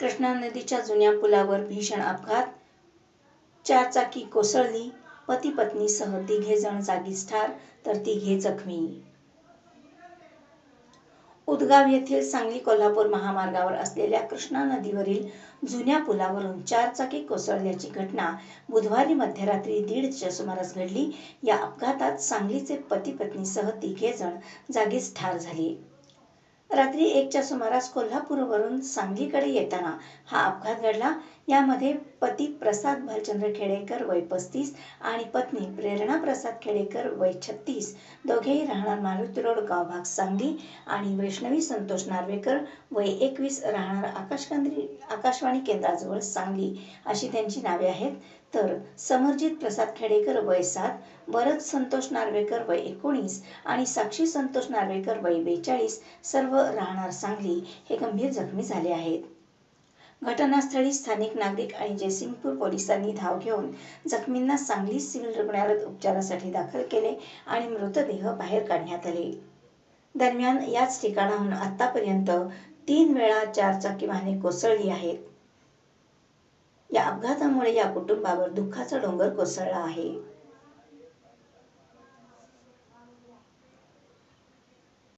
कृष्णा नदीच्या जुन्या पुलावर भीषण अपघात. चारचाकी कोसळली. पती पत्नीसह तिघे जण जागीच ठार तर तिघे जखमी. उदगाव येथील सांगली कोल्हापूर महामार्गावर असलेल्या कृष्णा नदीवरील जुन्या पुलावरून चारचाकी कोसळल्याची घटना बुधवारी मध्यरात्री दीडच्या सुमारास घडली. या अपघातात सांगलीचे पती पत्नीसह तिघे जण जागीच ठार झाले. रात्री एकच्या सुमारास कोल्हापूरवरून सांगलीकडे येताना हा अपघात घडला. यामध्ये पती प्रसाद भालचंद्र खेडेकर वय पस्तीस आणि पत्नी प्रेरणा प्रसाद खेडेकर वय छत्तीस. दोघेही राहणार मारुती रोड गावभाग सांगली आणि वैष्णवी संतोष नार्वेकर वय एकवीस राहणार आकाशकांद्री आकाशवाणी केंद्राजवळ सांगली. अशी त्यांची नावे आहेत. तर समरजित प्रसाद खेडेकर वय सात भरत संतोष नार्वेकर वय एकोणीस आणि साक्षी संतोष नार्वेकर वय बेचाळीस सर्व राहणार सांगली हे गंभीर जखमी झाले आहेत. घटनास्थळी स्थानिक नागरिक आणि जयसिंगपूर पोलिसांनी धाव घेऊन जखमींना सांगली सिव्हिल रुग्णालयात उपचारासाठी दाखल केले आणि मृतदेह बाहेर काढण्यात आले. दरम्यान याच ठिकाणाहून आतापर्यंत तीन वेळा चारचाकी वाहने कोसळली आहेत. अपघातामुळे या कुटुंबावर दुःखाचा डोंगर कोसळला आहे.